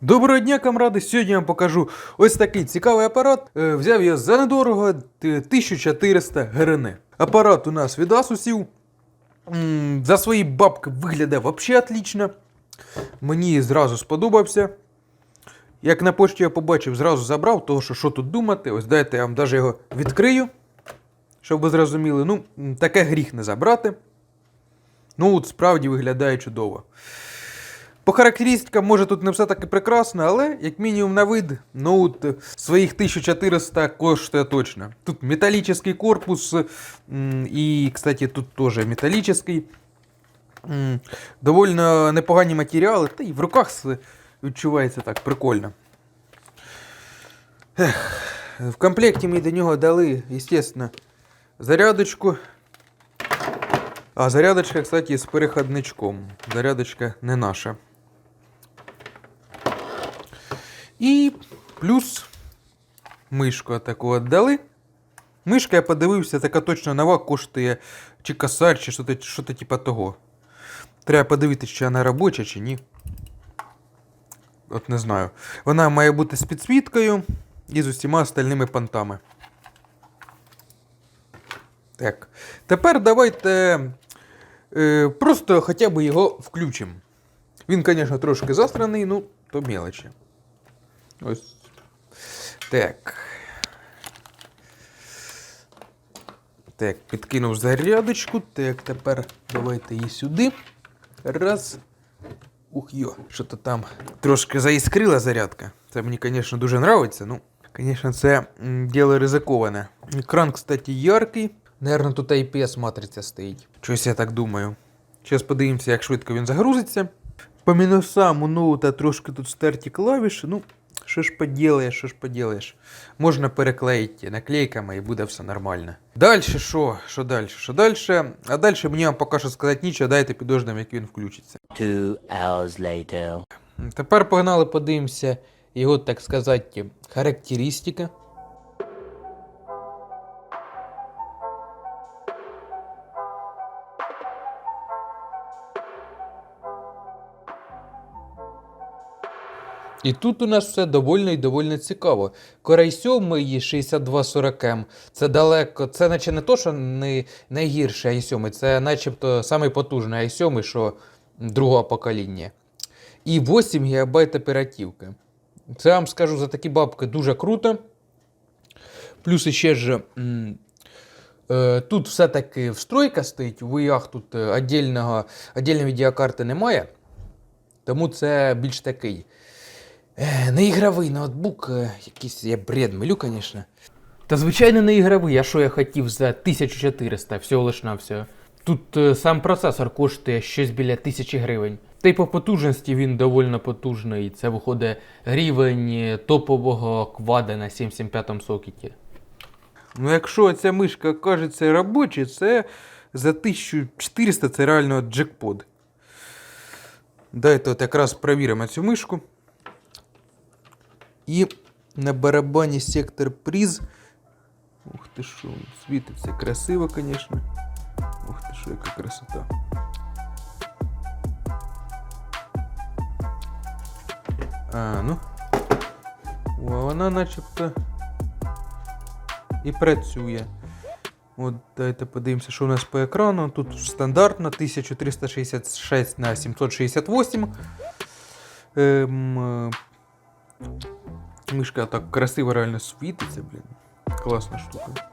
Доброго дня, камради! Сьогодні я вам покажу ось такий цікавий апарат. Е, Взяв я за недорого 1400 грн. Апарат у нас від Asusів. За свої бабки виглядає взагалі отлично. Мені зразу сподобався. Як на пошті я побачив, зразу забрав, того що що тут думати. Ось дайте я вам навіть його відкрию, щоб ви зрозуміли. Ну, таке гріх не забрати. Ну, от справді виглядає чудово. По характеристикам, може тут не все таки прекрасно, але як мінімум на вид ноут своїх 1400 коштує точно. Тут металлический корпус, і, кстати, тут теж металлический. М, Довольно непогані матеріали, та й в руках відчувається так прикольно. Ех, в комплекті ми до нього дали, естественно, зарядочку. А зарядочка, кстати, з переходничком. Зарядочка не наша. І плюс мишку таку от дали. Мишка, я подивився, така точно нова коштує чи косарь, чи що-то, що-то типа того. Треба подивитися, чи вона робоча, чи ні. От не знаю. Вона має бути з підсвіткою і з усіма остальними понтами. Так. Тепер давайте е, просто хоча б його включимо. Він, звісно, трошки застраний, ну, то мелочі. Ось. Так. Так, підкинув зарядочку. Так, тепер давайте її сюди. Раз. Ух йо, що-то там трошки заіскрила зарядка. Це мені, звісно, дуже подобається. Ну, звісно, це діло ризиковане. Екран, кстати, яркий. Наверно, тут IPS матриця стоїть. Щось я так думаю. Зараз подивимося, як швидко він загрузиться. По мінусам у ноута трошки тут стерті клавіші. Ну, що ж поділаєш, що ж поділаєш. Можна переклеїти наклейками і буде все нормально. Далі що? Що далі? Що далі? А далі мені вам поки що сказати нічого, дайте підождемо, як він включиться. Two hours later. Тепер погнали, подивимося його, так сказати, характеристика. І тут у нас все довольно і довольно цікаво. Корей 7 6240М. Це далеко, це наче не то, що не найгірший i7, це начебто самий потужний i7, що другого покоління. І 8 ГБ оперативки. Це вам скажу за такі бабки дуже круто. Плюс ще ж. е, Тут все-таки встройка стоїть, у VIA тут е, отдельного, відеокарти немає. Тому це більш такий. Е, не ігровий ноутбук, е, якийсь я бред милю, звісно. Та звичайно не ігровий, а що я хотів за 1400, всього лиш на всього. Тут е, сам процесор коштує щось біля 1000 гривень. Та й по потужності він доволі потужний. Це виходить рівень е, топового квада на 775 сокеті. Ну, якщо ця мишка кажеться робоча, це за 1400 це реально джекпот. Дайте от якраз перевіримо цю мишку. І на барабані сектор приз. Ух ти що, світиться красиво, звісно. Ух ти що, яка красота. А, ну. О, вона начебто і працює. От давайте подивимося, що у нас по екрану. Тут стандартно 1366 на 768. Ем, Мишка так красиво реально світиться, блін. Класна штука.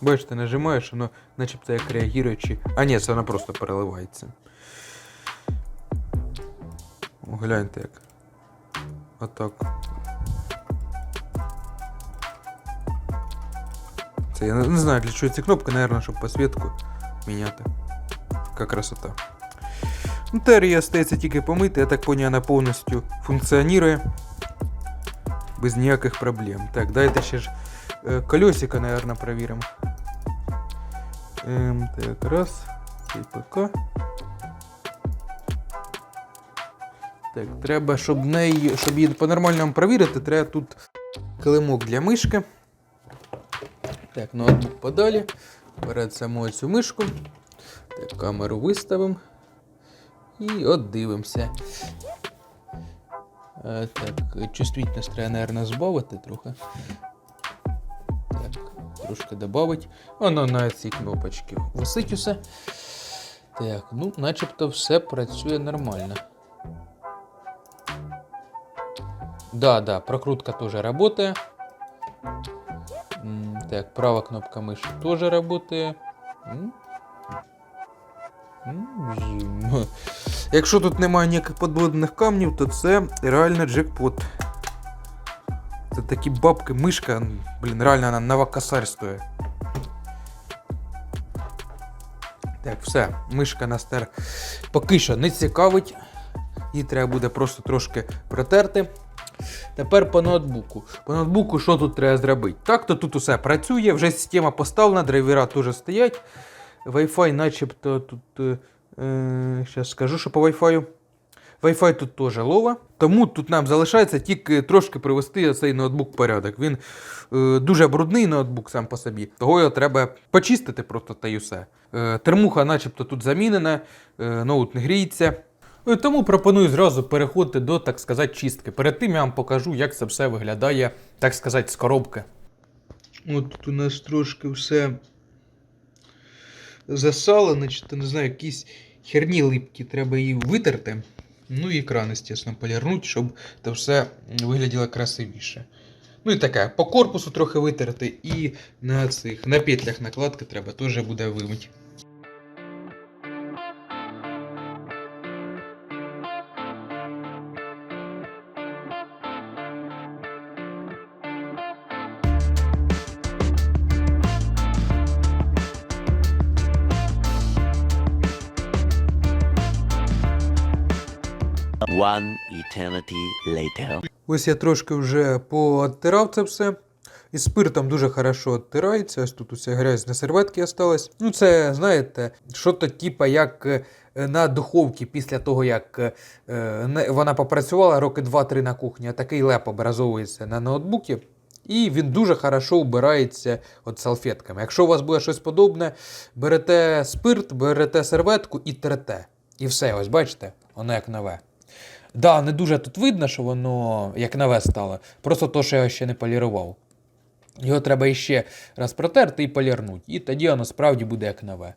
Бачите, нажимаєш, воно начебто як реагуючи. А ні, це вона просто переливається. О, гляньте як. Отак. Це я не не знаю, для чого ці кнопки, наверное, щоб підсвітку міняти. Яка красота. Ну, остається тільки помити, я так поняв, вона повністю функціонує. Без ніяких проблем. Так, дайте ще ж е, колесико, наверное, перевіримо. Ем, так, раз. Цей ПК. Так, треба, щоб неї, щоб її по-нормальному перевірити, треба тут килимок для мишки. Так, ноутбук подалі. Перед самою цю мишку. Так, камеру виставимо. І от дивимося. Е, так, чувствительність треба, наверное, збавити трохи. Так, трошки додати. Воно на ці кнопочки висить усе. Так, ну, начебто все працює нормально. Да, да, прокрутка тоже работает. Так, правая кнопка мыши тоже работает. Якщо тут немає ніяких подводних камнів, то це реально джекпот. Це такі бабки, мишка, блін, реально вона новокосарь стоїть. Так, все, мишка нас поки що не цікавить. Її треба буде просто трошки протерти. Тепер по ноутбуку. По ноутбуку що тут треба зробити? Так, то тут усе працює, вже система поставлена, драйвера теж стоять. Wi-Fi начебто тут. Е, е, скажу, що по Wi-Fi. Wi-Fi тут теж лова. Тому тут нам залишається тільки трошки привести цей ноутбук в порядок. Він е, дуже брудний ноутбук сам по собі. Того його треба почистити просто та й усе. Е, термуха начебто тут замінена, е, ноут не гріється. Е, Тому пропоную зразу переходити до, так сказати, чистки. Перед тим я вам покажу, як це все виглядає, так сказати, з коробки. От тут у нас трошки все засало, значить, не знаю, якісь херні липкі, треба її витерти. Ну і екран, звісно, полірнути, щоб це все вигляділо красивіше. Ну і таке, по корпусу трохи витерти, і на цих на петлях накладки треба теж буде вимити. One eternity later. Ось я трошки вже пооттирав це все. І спиртом дуже хорошо оттирається. Ось тут уся грязь на серветці осталась. Ну, це, знаєте, що-то типа як е, на духовці після того, як е, вона попрацювала роки 2-3 на кухні, а такий леп образовується на ноутбуці. І він дуже хорошо убирається от салфетками. Якщо у вас буде щось подобне, берете спирт, берете серветку і трете. І все, ось бачите, воно як нове. Да, не дуже тут видно, що воно як нове стало. Просто то, що я ще не полірував. Його треба іще раз протерти і полірнути. І тоді воно справді буде як нове.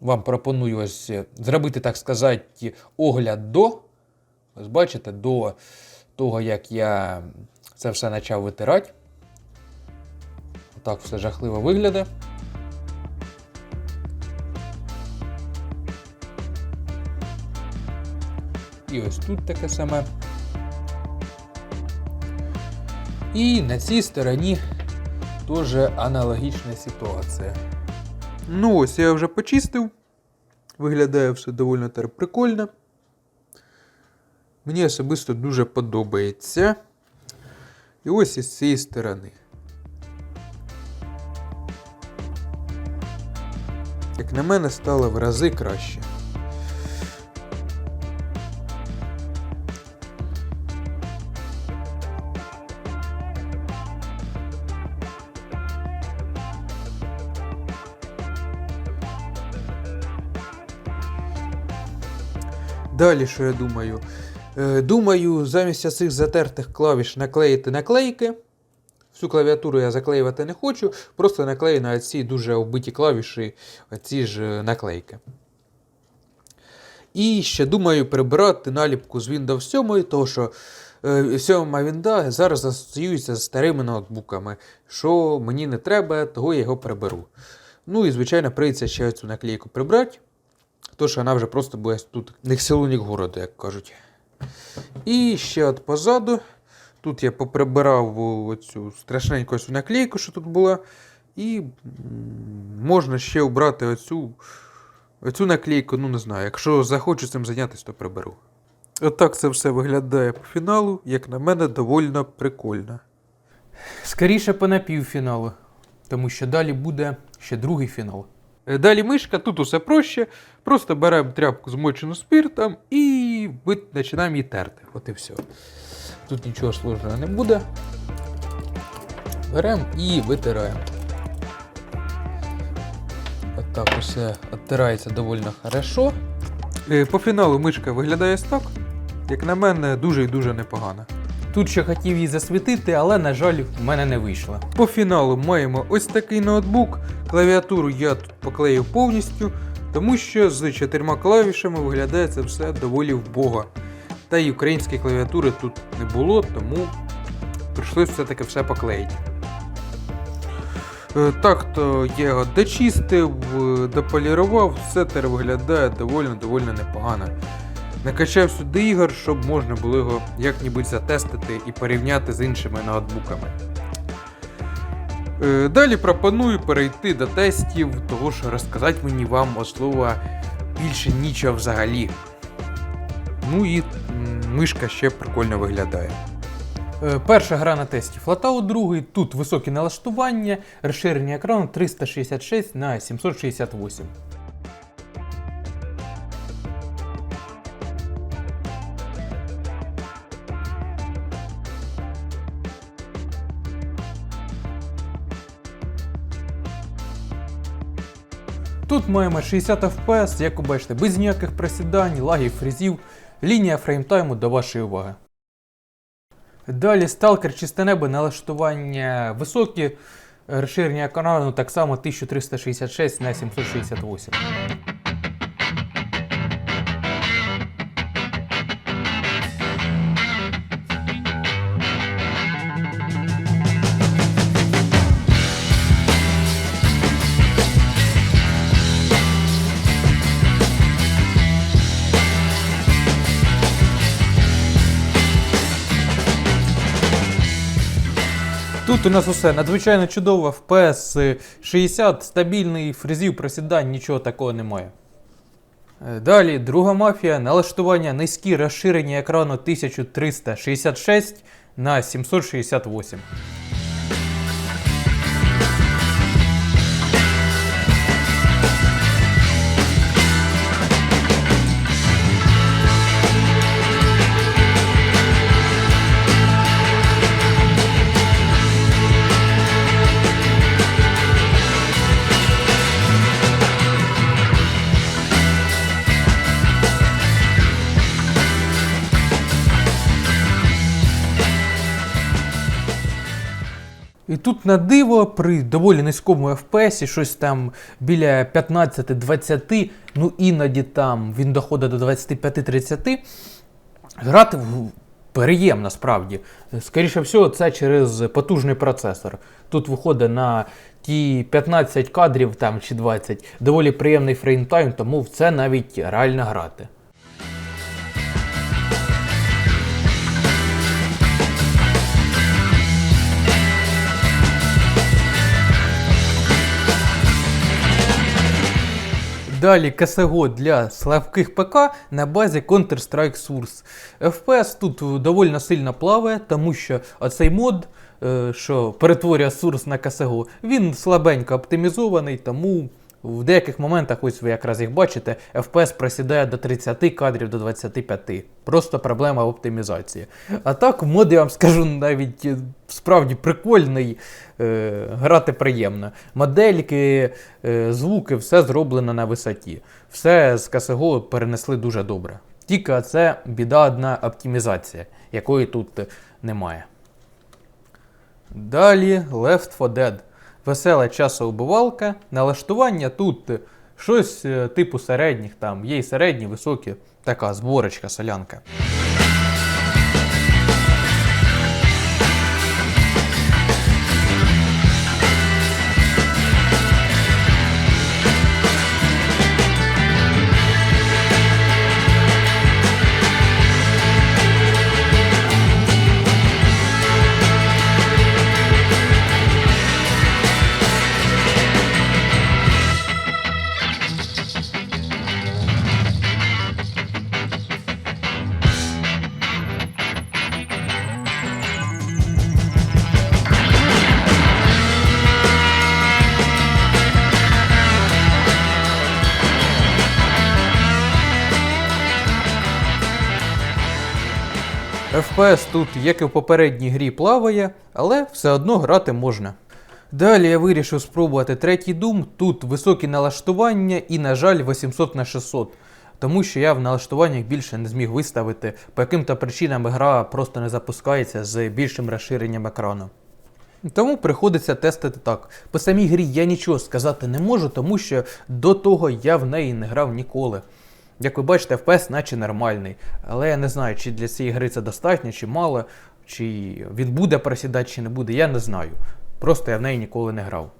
Вам пропоную ось е, зробити, так сказати, огляд до. Ось бачите, до того, як я це все почав витирати. Отак все жахливо виглядає. І ось тут таке саме. І на цій стороні теж аналогічна ситуація. Ну ось я вже почистив. Виглядає все доволі прикольно. Мені особисто дуже подобається. І ось із цієї сторони. Як на мене, стало в рази краще. Далі, що я думаю? Е, думаю, замість цих затертих клавіш наклеїти наклейки. Всю клавіатуру я заклеювати не хочу, просто наклею на ці дуже вбиті клавіші ці ж е, наклейки. І ще думаю прибрати наліпку з Windows 7, тому що е, 7 вінда зараз асоціюється з старими ноутбуками, що мені не треба, того я його приберу. Ну і, звичайно, прийдеться ще цю наклейку прибрати. Тож вона вже просто буде тут не к селу, ні к городу, як кажуть. І ще от позаду. Тут я поприбирав оцю страшненьку ось наклейку, що тут була. І можна ще обрати оцю, оцю наклейку, ну не знаю. Якщо захочу цим зайнятися, то приберу. Отак це все виглядає по фіналу, як на мене, доволі прикольно. Скоріше по напівфіналу, тому що далі буде ще другий фінал. Е, Далі мишка, тут усе проще. Просто беремо тряпку змочену спиртом і починаємо її терти. От і все. Тут нічого сложного не буде. Беремо і витираємо. От так усе відтирається доволі хорошо. Е, По фіналу мишка виглядає так. Як на мене, дуже і дуже непогано. Тут ще хотів її засвітити, але, на жаль, в мене не вийшло. По фіналу маємо ось такий ноутбук. Клавіатуру я тут поклеїв повністю, тому що з чотирма клавішами виглядає це все доволі вбого. Та й української клавіатури тут не було, тому прийшлось все-таки все поклеїти. Е, Так то я його дочистив, е, дополірував, все тепер виглядає доволі доволі непогано. Накачав сюди ігор, щоб можна було його як-небудь затестити і порівняти з іншими ноутбуками. Е, Далі пропоную перейти до тестів, того що розказати мені вам, можливо, більше нічого взагалі. Ну і мишка ще прикольно виглядає. Е, Перша гра на тесті Flatout 2, тут високі налаштування, розширення екрану 366 на 768. Маємо 60 FPS, як ви бачите, без ніяких просідань, лагів, фрізів, лінія фреймтайму до вашої уваги. Далі сталкер чисте небо, налаштування високі, розширення каналу так само 1366 на 768. Тут у нас усе. Надзвичайно чудово, ФПС 60, стабільний, фрезів просідань, нічого такого немає. Е, Далі, друга мафія, налаштування. Низькі розширення екрану 1366 на 768. Тут на диво при доволі низькому FPS, щось там біля 15-20, ну іноді там він доходить до 25-30, грати приємно справді. Скоріше всього, це через потужний процесор. Тут виходить на ті 15 кадрів там, чи 20, доволі приємний фреймтайм, тому в це навіть реально грати. Далі КСГО для слабких ПК на базі Counter-Strike Source. FPS тут доволі сильно плаває, тому що оцей мод, е, що перетворює Source на КСГО, він слабенько оптимізований, тому в деяких моментах, ось ви якраз їх бачите, FPS просідає до 30 кадрів до 25. Просто проблема оптимізації. А так, мод, я вам скажу, навіть е, справді прикольний, е, грати приємно. Модельки, е, звуки, все зроблено на висоті. Все з КСГО перенесли дуже добре. Тільки це біда одна оптимізація, якої тут немає. Далі Left 4 Dead. Весела часоубивалка. Налаштування тут е, щось е, типу середніх, там є й середні, високі, така зборочка, солянка. FPS тут, як і в попередній грі, плаває, але все одно грати можна. Далі я вирішив спробувати третій Doom. Тут високі налаштування і, на жаль, 800 на 600. тому що я в налаштуваннях більше не зміг виставити. По яким-то причинам гра просто не запускається з більшим розширенням екрану. Тому приходиться тестити так. По самій грі я нічого сказати не можу, тому що до того я в неї не грав ніколи. Як ви бачите, FPS наче нормальний. Але я не знаю, чи для цієї гри це достатньо, чи мало, чи він буде просідати, чи не буде, я не знаю. Просто я в неї ніколи не грав.